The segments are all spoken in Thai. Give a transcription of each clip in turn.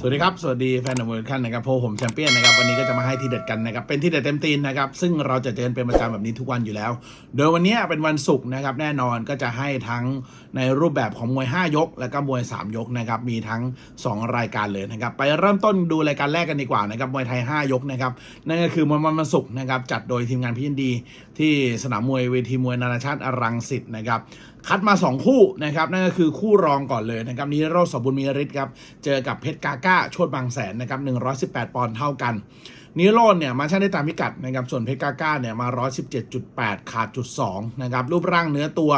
สวัสดีครับ สวัสดีแฟนมวยทุกท่านนะครับพผมแชมเปี้ยนนะครับวันนี้ก็จะมาให้ทีเด็ดกันนะครับเป็นทีเด็ดเต็มตีนนะครับซึ่งเราจะเจอเป็นประจำแบบนี้ทุกวันอยู่แล้ว โดยวันนี้เป็นวันศุกร์นะครับแน่นอนก็จะให้ทั้งในรูปแบบของมวย 5 ยก และก็มวย 3 ยกนะครับมีทั้ง 2 รายการเลยนะครับไปเริ่มต้นดูรายการแรกกันดีกว่านะครับมวยไทย 5 ยกนะครับนั่นก็คือมวยวันศุกร์นะครับจัดโดยทีมงานพี่ยินดี ที่สนามมวยเวทีมวยนานาชาติอรังสิตนะครับคัดมา 2 คู่นะครับนั่นก็คือคู่รองก่อนเลยนะครับนิโรสบุญมีฤทธิ์ครับเจอกับเพชรกาก้าโชดบางแสนนะครับ118 ปอนด์เท่ากันนิโรธเนี่ยมาชั่งได้ตามพิกัดนะครับส่วนเพชรกาก้าเนี่ยมา 117.8 ขาดจุด2นะครับรูปร่างเนื้อตัว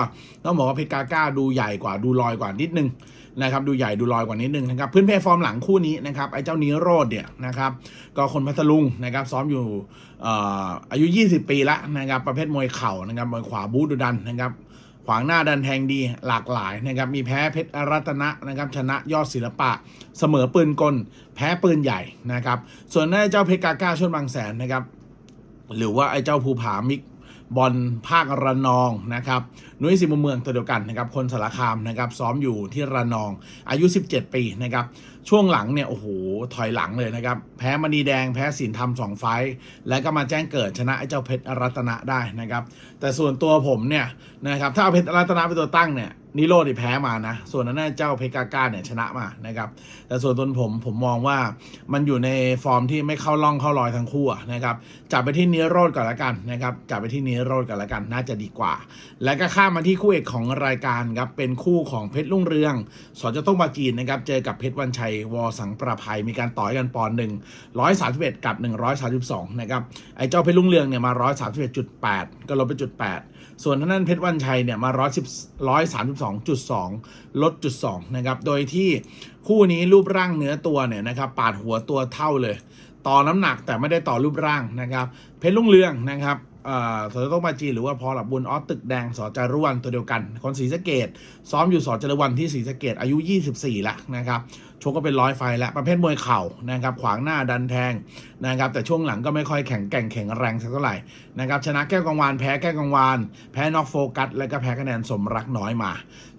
ต้องบอกว่าเพชรกาก้าดูใหญ่กว่าดูลอยกว่านิดนึงนะครับดูใหญ่ดูลอยกว่านิดนึงนะครับพื้นเพฟอร์มหลังคู่นี้นะครับไอ้เจ้านิโรธเนี่ยนะครับก็คนพัทลุงนะครับซ้อมอยู่เอ่ออายุ 20 ปีละนะครับประเภทมวยเข่านะครับมวยขวาบูดุดันนะครับ ขวางหน้าดันแทงดีหลากหลายนะครับ มีแพ้เพชรรัตนะนะครับ ชนะยอดศิลปะ เสมอปืนกล แพ้ปืนใหญ่นะครับ ส่วนไอ้เจ้าเพชรกาก้าชนบางแสนนะครับ หรือว่าไอ้เจ้าภูผามิก บอลภาคระนองนะครับนุ้ยสิมเมืองตัวเดียวกันนะครับคนสารคามนะครับซ้อมอยู่ที่ระนองอายุ 17 ปีนะครับช่วงหลังเนี่ยโอ้โหถอยหลังเลยนะครับแพ้มณีแดงแพ้สินธรรมสองไฟแล้วก็มาแจ้งเกิดชนะไอ้เจ้าเพชรรัตนะได้นะครับแต่ส่วนตัวผมเนี่ยนะครับถ้าเอาเพชรรัตนะเป็นตัวตั้งเนี่ย นิโรธนี่แพ้มานะ ส่วนนั้นนะเจ้าเพกาก้าเนี่ยชนะมานะครับ แต่ส่วนตัวผมผมมองว่ามันอยู่ในฟอร์มที่ไม่เข้าล่องเข้ารอยทั้งคู่นะครับ จับไปที่นิโรธก่อนละกันนะครับ จับไปที่นิโรธก่อนละกันน่าจะดีกว่า แล้วก็ข้ามมาที่คู่เอกของรายการครับ เป็นคู่ของเพชรลุ่งเรืองสอนเจะต้องบาจีนนะครับ เจอกับเพชรวันชัยวอสังประภัย มีการต่อยกันปอนหนึ่งร้อยสามสิบเอ็ดกับหนึ่งร้อยสามสิบสองนะครับ ไอ้เจ้าเพชรลุ่งเรืองเนี่ยมาร้อยสามสิบเอ็ดจุดแปดก็ลดไปจุดแปดส่วนนั้นเพชรวันชัยเนี่ยมาร้อยสิบร้อยสามสิบสองจุดสองลดจุดสองนะครับ โดยที่คู่นี้รูปร่างเนื้อตัวเนี่ยนะครับปาดหัวตัวเท่าเลย ต่อน้ำหนักแต่ไม่ได้ต่อรูปร่างนะครับ เพชรลุ่งเรืองนะครับเอ่อสจต้องมาจีหรือว่าพอหลับบุญออสตึกแดงสอจารุวันตัวเดียวกัน คนศรีสะเกดซ้อมอยู่สอจารุวันที่ศรีสะเกดอายุ 24 ละนะครับชกก็เป็นร้อยไฟแล้วประเภทมวยเข่านะครับขวางหน้าดันแทงนะครับแต่ช่วงหลังก็ไม่ค่อยแข็งแกร่งแข็งแรงสักเท่าไหร่นะครับชนะแก้วกังวานแพ้แก้วกังวานแพ้นอกโฟกัส แล้วก็แพ้คะแนนสมรักน้อยมา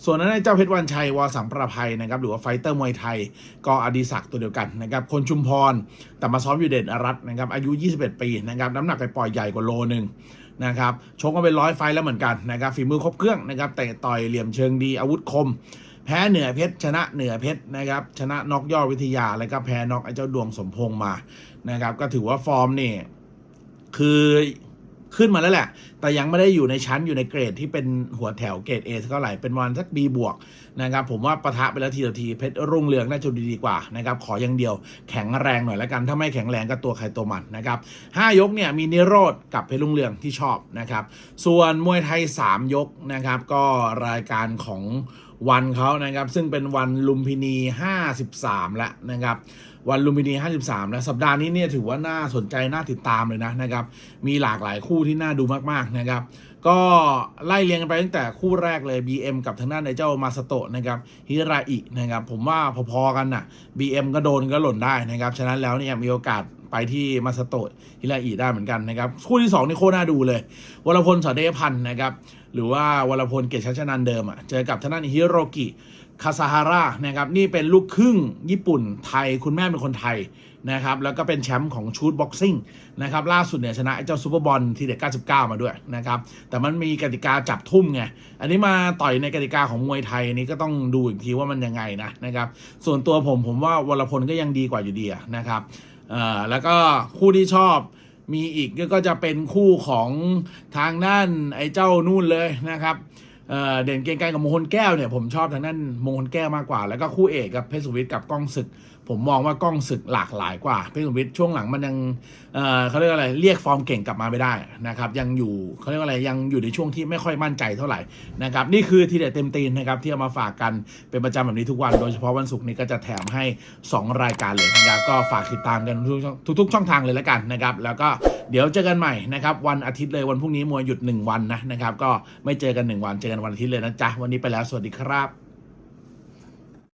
ส่วนนั้นเจ้าเพชรวันชัยวอสัมประภัยนะครับหรือว่าไฟเตอร์มวยไทยก็อดีศักดิ์ตัวเดียวกันนะครับคนชุมพรแต่มาซ้อมอยู่เด่นอรัตน์นะครับอายุ 21 ปีนะครับน้ำหนักไปปล่อยใหญ่กว่าโลนึงนะครับชกกันเป็นร้อยไฟแล้วเหมือนกันนะครับฝีมือครบเครื่องนะครับเตะต่อยเหลี่ยมเชิงดีอาวุธคม แพ้เหนือเพชรชนะเหนือเพชรนะครับชนะน็อกยอดวิทยาแล้วก็แพ้น็อกไอ้เจ้าดวงสมพงษ์มานะครับก็ถือว่าฟอร์มนี่คือ ขึ้นมาแล้วแหละ แต่ยังไม่ได้อยู่ในชั้นอยู่ในเกรดที่เป็นหัวแถวเกรด A เท่าไหร่เป็นวันสัก B บวกนะครับผมว่าปะทะไปแล้วทีละทีเพชรรุ่งเรืองน่าจะดีดีกว่านะครับขออย่างเดียวแข็งแรงหน่อยแล้วกันถ้าไม่แข็งแรงก็ตัวใครตัวมันนะครับห้ายกเนี่ยมีนิโรธกับเพชรรุ่งเรืองที่ชอบนะครับส่วนมวยไทย 3 ยกนะครับก็รายการของ วันเขานะครับ ซึ่งเป็นวันลุมพินี 53 แล้วนะครับ วันลุมพินี 53 แล้วสัปดาห์นี้เนี่ยถือว่าน่าสนใจน่าติดตามเลยนะนะครับ มีหลากหลายคู่ที่น่าดูมากๆนะครับ ก็ไล่เรียงกันไปตั้งแต่คู่แรกเลย BM กับทางด้านในเจ้ามาสโตะนะครับฮิราอินะครับ ผมว่าพอๆกันน่ะ BM ก็โดนก็หล่นได้นะครับ ฉะนั้นแล้วเนี่ยมีโอกาส ไปที่มาสโตะฮิราอิได้เหมือนกันนะครับคู่ที่2นี่โคตรน่าดูเลยวรพลสเดพันธ์นะครับหรือว่าวรพลเกตชัชนันเดิมอะเจอกับทางด้านฮิโรกิคาซาฮาร่านะครับนี่เป็นลูกครึ่งญี่ปุ่นไทยคุณแม่เป็นคนไทยนะครับแล้วก็เป็นแชมป์ของชูดบ็อกซิ่งนะครับล่าสุดเนี่ยชนะไอ้เจ้าซูเปอร์บอลทีเด็ด99 มาด้วยนะครับแต่มันมีกติกาจับทุ่มไง อันนี้มาต่อยในกติกาของมวยไทยนนี้ก็ต้องดูอีกทีว่ามันยังไงนะนะครับส่วนตัวผมผมว่าวรพลก็ยังดีกว่าอยู่ดีนะครับ อ่อแล้วก็คู่ที่ชอบมีอีกก็จะเป็นคู่ของทางด้านไอ้เจ้านู่นเลยนะครับเเด่นเกียงไกรกับมงคลแก้วเนี่ยผมชอบทางด้านมงคลแก้วมากกว่า แล้วก็คู่เอกกับเพชรสุวิทย์กับก้องศึก ผมมองว่ากล้องศึกหลากหลายกว่าพชรสุวิทย์ช่วงหลังมันยังเเขาเรียกอะไรเรียกฟอร์มเก่งกลับมาไม่ได้นะครับ ยังอยู่เขาเรียกอะไรยังอยู่ในช่วงที่ไม่ค่อยมั่นใจเท่าไหร่นะครับ นี่คือทีเด็ดเต็มตีนนะครับที่เอามาฝากกันเป็นประจำแบบนี้ทุกวันโดยเฉพาะวันศุกร์นี้ก็จะแถมให้ 2 รายการเลยนะครับก็ฝากติดตามกันทุกทุกๆช่องทางเลยแล้วกันนะครับ แล้วก็เดี๋ยวเจอกันใหม่นะครับวันอาทิตย์เลยวันพรุ่งนี้มวยหยุด 1 วันนะนะครับ ก็ไม่เจอกัน 1 วันเจอกันวันอาทิตย์เลยนะจ๊ะวันนี้ไปแล้วสวัสดีครับ